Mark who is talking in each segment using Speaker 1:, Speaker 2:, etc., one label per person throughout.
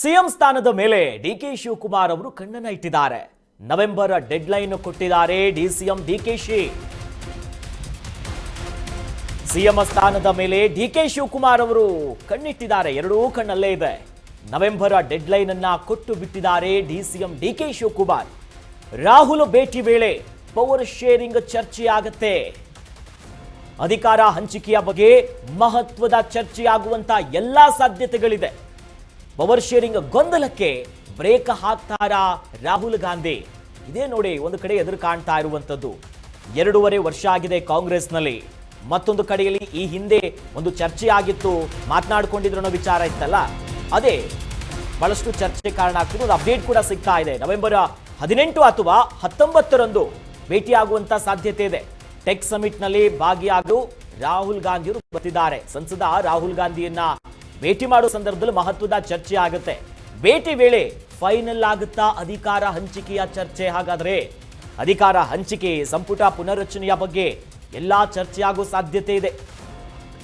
Speaker 1: CM ಸ್ಥಾನದ ಮೇಲೆ DK Shivakumar ಅವರು ಕಣ್ಣನ್ನ ಇಟ್ಟಿದ್ದಾರೆ. ನವೆಂಬರ್ ಡೆಡ್ಲೈನ್ ಕೊಟ್ಟಿದ್ದಾರೆ ಡಿಸಿಎಂ ಡಿಕೆಶಿ ಸಿಎಂ ಸ್ಥಾನದ ಮೇಲೆ ಡಿಕೆ ಶಿವಕುಮಾರ್ ಅವರು ಕಣ್ಣಿಟ್ಟಿದ್ದಾರೆ. ಎರಡೂ ಕಣ್ಣಲ್ಲೇ ಇದೆ. ನವೆಂಬರ್ ಡೆಡ್ಲೈನ್ ಅನ್ನ ಕೊಟ್ಟು ಬಿಟ್ಟಿದ್ದಾರೆ ಡಿಸಿಎಂ ಡಿಕೆ ಶಿವಕುಮಾರ್. ರಾಹುಲ್ ಭೇಟಿ ವೇಳೆ ಪವರ್ ಶೇರಿಂಗ್ ಚರ್ಚೆ ಆಗತ್ತೆ. ಅಧಿಕಾರ ಹಂಚಿಕೆಯ ಬಗ್ಗೆ ಮಹತ್ವದ ಚರ್ಚೆಯಾಗುವಂತ ಎಲ್ಲಾ ಸಾಧ್ಯತೆಗಳಿದೆ. ಪವರ್ ಶೇರಿಂಗ್ ಗೊಂದಲಕ್ಕೆ ಬ್ರೇಕ್ ಹಾಕ್ತಾರಾ ರಾಹುಲ್ ಗಾಂಧಿ? ಇದೇ ನೋಡಿ ಒಂದು ಕಡೆ ಎದುರು ಕಾಣ್ತಾ ಇರುವಂತದ್ದು ಎರಡೂವರೆ ವರ್ಷ ಆಗಿದೆ ಕಾಂಗ್ರೆಸ್ನಲ್ಲಿ. ಮತ್ತೊಂದು ಕಡೆಯಲ್ಲಿ ಈ ಹಿಂದೆ ಒಂದು ಚರ್ಚೆ ಆಗಿತ್ತು. ಮಾತನಾಡಿಕೊಂಡಿದ್ರು ಅನ್ನೋ ವಿಚಾರ ಇತ್ತಲ್ಲ? ಅದೇ, ಬಹಳಷ್ಟು ಚರ್ಚೆ ಕಾರಣ ಆಗ್ತದೆ. ಒಂದು ಅಪ್ಡೇಟ್ ಕೂಡ ಸಿಗ್ತಾ ಇದೆ. ನವೆಂಬರ್ ಹದಿನೆಂಟು ಅಥವಾ ಹತ್ತೊಂಬತ್ತರಂದು ಭೇಟಿಯಾಗುವಂಥ ಸಾಧ್ಯತೆ ಇದೆ. ಟೆಕ್ ಸಮಿಟ್ನಲ್ಲಿ ಭಾಗಿಯಾಗಲು ರಾಹುಲ್ ಗಾಂಧಿಯವರು ಬರ್ತಿದ್ದಾರೆ. ಸಂಸದ ರಾಹುಲ್ ಗಾಂಧಿಯನ್ನ ಭೇಟಿ ಮಾಡೋ ಸಂದರ್ಭದಲ್ಲಿ ಮಹತ್ವದ ಚರ್ಚೆ ಆಗುತ್ತೆ. ಭೇಟಿ ವೇಳೆ ಫೈನಲ್ ಆಗುತ್ತಾ ಅಧಿಕಾರ ಹಂಚಿಕೆಯ ಚರ್ಚೆ ಹಾಗಾದ್ರೆ? ಅಧಿಕಾರ ಹಂಚಿಕೆ ಸಂಪುಟ ಪುನರ್ರಚನೆಯ ಬಗ್ಗೆ ಎಲ್ಲಾ ಚರ್ಚೆ ಆಗೋ ಸಾಧ್ಯತೆ ಇದೆ.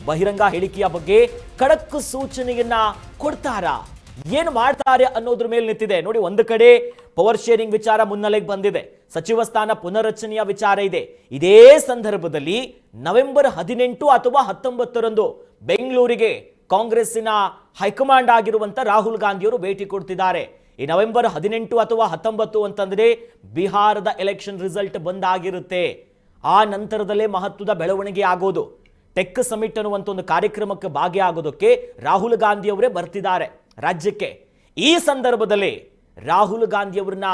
Speaker 1: ಬಹಿರಂಗ ಹೇಳಿಕೆಯ ಬಗ್ಗೆ ಖಡಕ್ ಸೂಚನೆಯನ್ನ ಕೊಡ್ತಾರಾ? ಏನು ಮಾಡ್ತಾರೆ ಅನ್ನೋದ್ರ ಮೇಲೆ ನಿಂತಿದೆ. ನೋಡಿ, ಒಂದು ಕಡೆ ಪವರ್ ಶೇರಿಂಗ್ ವಿಚಾರ ಮುನ್ನೆಲೆಗೆ ಬಂದಿದೆ. ಸಚಿವ ಸ್ಥಾನ ಪುನರ್ರಚನೆಯ ವಿಚಾರ ಇದೆ. ಇದೇ ಸಂದರ್ಭದಲ್ಲಿ ನವೆಂಬರ್ ಹದಿನೆಂಟು ಅಥವಾ ಹತ್ತೊಂಬತ್ತರಂದು ಬೆಂಗಳೂರಿಗೆ ಕಾಂಗ್ರೆಸ್ಸಿನ ಹೈಕಮಾಂಡ್ ಆಗಿರುವಂಥ ರಾಹುಲ್ ಗಾಂಧಿಯವರು ಭೇಟಿ ಕೊಡ್ತಿದ್ದಾರೆ. ಈ ನವೆಂಬರ್ ಹದಿನೆಂಟು ಅಥವಾ ಹತ್ತೊಂಬತ್ತು ಅಂತಂದರೆ ಬಿಹಾರದ ಎಲೆಕ್ಷನ್ ರಿಸಲ್ಟ್ ಬಂದಾಗಿರುತ್ತೆ. ಆ ನಂತರದಲ್ಲೇ ಮಹತ್ವದ ಬೆಳವಣಿಗೆ ಆಗೋದು. ಟೆಕ್ ಸಮಿಟ್ ಅನ್ನುವಂಥ ಒಂದು ಕಾರ್ಯಕ್ರಮಕ್ಕೆ ಭಾಗಿಯಾಗೋದಕ್ಕೆ ರಾಹುಲ್ ಗಾಂಧಿಯವರೇ ಬರ್ತಿದ್ದಾರೆ ರಾಜ್ಯಕ್ಕೆ. ಈ ಸಂದರ್ಭದಲ್ಲಿ ರಾಹುಲ್ ಗಾಂಧಿಯವ್ರನ್ನ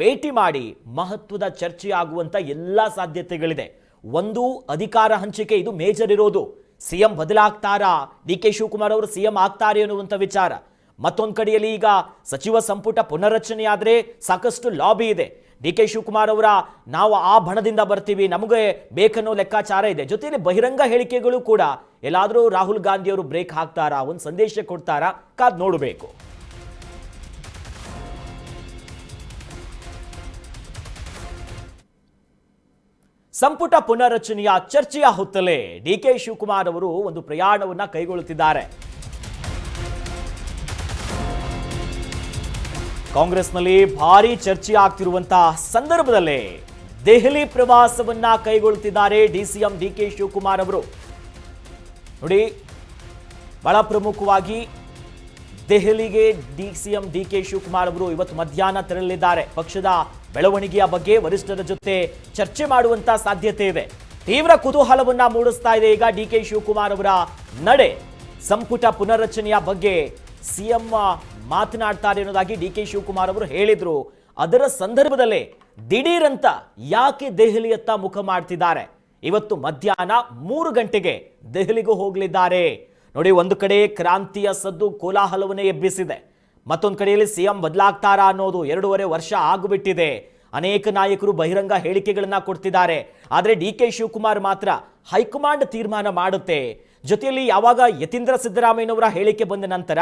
Speaker 1: ಭೇಟಿ ಮಾಡಿ ಮಹತ್ವದ ಚರ್ಚೆಯಾಗುವಂಥ ಎಲ್ಲ ಸಾಧ್ಯತೆಗಳಿದೆ. ಒಂದು ಅಧಿಕಾರ ಹಂಚಿಕೆ, ಇದು ಮೇಜರ್ ಇರೋದು. ಸಿಎಂ ಬದಲಾಗ್ತಾರಾ? ಡಿ ಕೆ ಶಿವಕುಮಾರ್ ಅವರು ಸಿಎಂ ಆಗ್ತಾರೆ ಅನ್ನುವಂಥ ವಿಚಾರ. ಮತ್ತೊಂದು ಕಡೆಯಲ್ಲಿ ಈಗ ಸಚಿವ ಸಂಪುಟ ಪುನರ್ರಚನೆ ಆದ್ರೆ ಸಾಕಷ್ಟು ಲಾಬಿ ಇದೆ. ಡಿ ಕೆ ಶಿವಕುಮಾರ್ ಅವರ ನಾವು ಆ ಬಣದಿಂದ ಬರ್ತೀವಿ, ನಮಗೆ ಬೇಕನ್ನೋ ಲೆಕ್ಕಾಚಾರ ಇದೆ. ಜೊತೆಯಲ್ಲಿ ಬಹಿರಂಗ ಹೇಳಿಕೆಗಳು ಕೂಡ. ಎಲ್ಲಾದರೂ ರಾಹುಲ್ ಗಾಂಧಿ ಅವರು ಬ್ರೇಕ್ ಹಾಕ್ತಾರಾ? ಒಂದು ಸಂದೇಶ ಕೊಡ್ತಾರಾ? ಕಾದ್ ನೋಡಬೇಕು. ಸಂಪುಟ ಪುನರ್ರಚನೆಯ ಚರ್ಚೆಯ ಹೊತ್ತಲೇ ಡಿ ಕೆ ಶಿವಕುಮಾರ್ ಅವರು ಒಂದು ಪ್ರಯಾಣವನ್ನ ಕೈಗೊಳ್ಳುತ್ತಿದ್ದಾರೆ. ಕಾಂಗ್ರೆಸ್ನಲ್ಲಿ ಭಾರಿ ಚರ್ಚೆ ಆಗ್ತಿರುವಂತಹ ಸಂದರ್ಭದಲ್ಲೇ ದೆಹಲಿ ಪ್ರವಾಸವನ್ನ ಕೈಗೊಳ್ಳುತ್ತಿದ್ದಾರೆ ಡಿಸಿಎಂ ಡಿ ಕೆ ಶಿವಕುಮಾರ್ ಅವರು. ನೋಡಿ, ಬಹಳ ಪ್ರಮುಖವಾಗಿ ದೆಹಲಿಗೆ D CM D K Shivakumar ಅವರು ಇವತ್ತು ಮಧ್ಯಾಹ್ನ ತೆರಳಲಿದ್ದಾರೆ. ಪಕ್ಷದ ಬೆಳವಣಿಗೆಯ ಬಗ್ಗೆ ವರಿಷ್ಠರ ಜೊತೆ ಚರ್ಚೆ ಮಾಡುವಂತ ಸಾಧ್ಯತೆ ಇದೆ. ತೀವ್ರ ಕುತೂಹಲವನ್ನ ಮೂಡಿಸ್ತಾ ಇದೆ ಈಗ ಡಿ ಕೆ ಶಿವಕುಮಾರ್ ಅವರ ನಡೆ. ಸಂಪುಟ ಪುನರ್ರಚನೆಯ ಬಗ್ಗೆ ಸಿಎಂ ಮಾತನಾಡ್ತಾರೆ ಅನ್ನೋದಾಗಿ ಡಿ ಕೆ ಶಿವಕುಮಾರ್ ಅವರು ಹೇಳಿದ್ರು. ಅದರ ಸಂದರ್ಭದಲ್ಲೇ ದಿಢೀರಂತ ಯಾಕೆ ದೆಹಲಿಯತ್ತ ಮುಖ ಮಾಡ್ತಿದ್ದಾರೆ? ಇವತ್ತು ಮಧ್ಯಾಹ್ನ ಮೂರು ಗಂಟೆಗೆ ದೆಹಲಿಗೂ ಹೋಗಲಿದ್ದಾರೆ. ನೋಡಿ, ಒಂದು ಕಡೆ ಕ್ರಾಂತಿಯ ಸದ್ದು ಕೋಲಾಹಲವನ್ನೇ ಎಬ್ಬಿಸಿದೆ. ಮತ್ತೊಂದು ಕಡೆಯಲ್ಲಿ ಸಿಎಂ ಬದಲಾಗ್ತಾರಾ ಅನ್ನೋದು ಎರಡೂವರೆ ವರ್ಷ ಆಗಿಬಿಟ್ಟಿದೆ. ಅನೇಕ ನಾಯಕರು ಬಹಿರಂಗ ಹೇಳಿಕೆಗಳನ್ನು ಕೊಡ್ತಿದ್ದಾರೆ. ಆದರೆ ಡಿ ಕೆ ಶಿವಕುಮಾರ್ ಮಾತ್ರ ಹೈಕಮಾಂಡ್ ತೀರ್ಮಾನ ಮಾಡುತ್ತೆ. ಜೊತೆಯಲ್ಲಿ ಯಾವಾಗ ಯತೀಂದ್ರ ಸಿದ್ದರಾಮಯ್ಯನವರ ಹೇಳಿಕೆ ಬಂದ ನಂತರ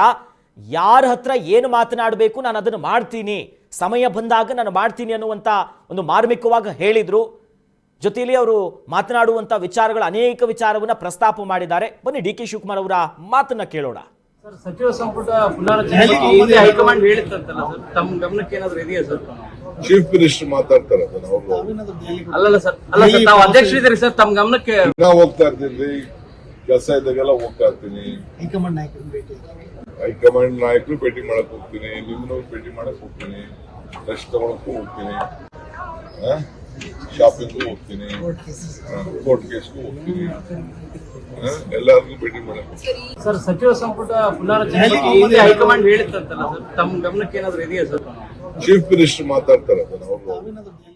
Speaker 1: ಯಾರ ಹತ್ರ ಏನು ಮಾತನಾಡಬೇಕು ನಾನು ಅದನ್ನು ಮಾಡ್ತೀನಿ. ಸಮಯ ಬಂದಾಗ ನಾನು ಮಾಡ್ತೀನಿ ಅನ್ನುವಂಥ ಒಂದು ಮಾರ್ಮಿಕವಾಗಿ ಹೇಳಿದ್ರು. ಜೊತೆಯಲ್ಲಿ ಅವರು ಮಾತನಾಡುವಂಥ ವಿಚಾರಗಳು ಅನೇಕ ವಿಚಾರವನ್ನ ಪ್ರಸ್ತಾಪ ಮಾಡಿದ್ದಾರೆ. ಬನ್ನಿ ಡಿ ಕೆ ಶಿವಕುಮಾರ್ ಅವರ ಮಾತನ್ನ ಕೇಳೋಣ.
Speaker 2: ಸಚಿವ ಸಂಪುಟ ಹೈಕಮಾಂಡ್ ಹೇಳಿತ್ತಂತಲ್ಲ ಸರ್ ತಮ್ಮ ಗಮನಕ್ಕೆ ಏನಾದ್ರು ಇದೆಯಾ ಸರ್?
Speaker 3: ಚೀಫ್ ಮಿನಿಸ್ಟರ್ ಮಾತಾಡ್ತಾರೆ
Speaker 2: ಅಲ್ಲಲ್ಲ ಸರ್ ಅಲ್ಲ ಸರ್ ತಾವು ಅಧ್ಯಕ್ಷರಿದ್ದೀರಿ ಸರ್ ತಮ್ಮ ಗಮನಕ್ಕೆ
Speaker 3: ಹೋಗ್ತಾ ಇರ್ತೀನಿ. ಕೆಲಸ ಇದ್ದಾಗೆಲ್ಲ ಹೋಗ್ತಾ ಇರ್ತೀನಿ.
Speaker 4: ಹೈಕಮಾಂಡ್ ನಾಯಕರನ್ನು ಭೇಟಿ
Speaker 3: ಹೈಕಮಾಂಡ್ ನಾಯಕರು ಭೇಟಿ ಮಾಡಕ್ ಹೋಗ್ತೀನಿ. ನಿಮ್ಮನ್ನು ಭೇಟಿ ಮಾಡಕ್ ಹೋಗ್ತೀನಿ. ರೆಸ್ಟ್ ತಗೊಳಕ್ಕೂ ಹೋಗ್ತೀನಿ. ಶಾಪಿಂಗ್ ಹೋಗ್ತೀನಿ. ಕೋರ್ಟ್ ಕೇಸ್ಗೂ ಹೋಗ್ತೀನಿ. ಎಲ್ಲಾರ್ಗೂ ಭೇಟಿ ಹೋಗ್ತೀನಿ
Speaker 2: ಸರ್ ಸಚಿವ ಸಂಪುಟ ಪುನರ್ರಚನೆ ಹೈಕಮಾಂಡ್ ಹೇಳಿತ್ತಂತಲ್ಲ ಸರ್ ತಮ್ಮ ಗಮನಕ್ಕೆ ಏನಾದ್ರು ಇದೆಯಾ ಸರ್?
Speaker 3: ಚೀಫ್ ಮಿನಿಸ್ಟರ್ ಮಾತಾಡ್ತಾರೆ ಅದನ್ನ ಅವರು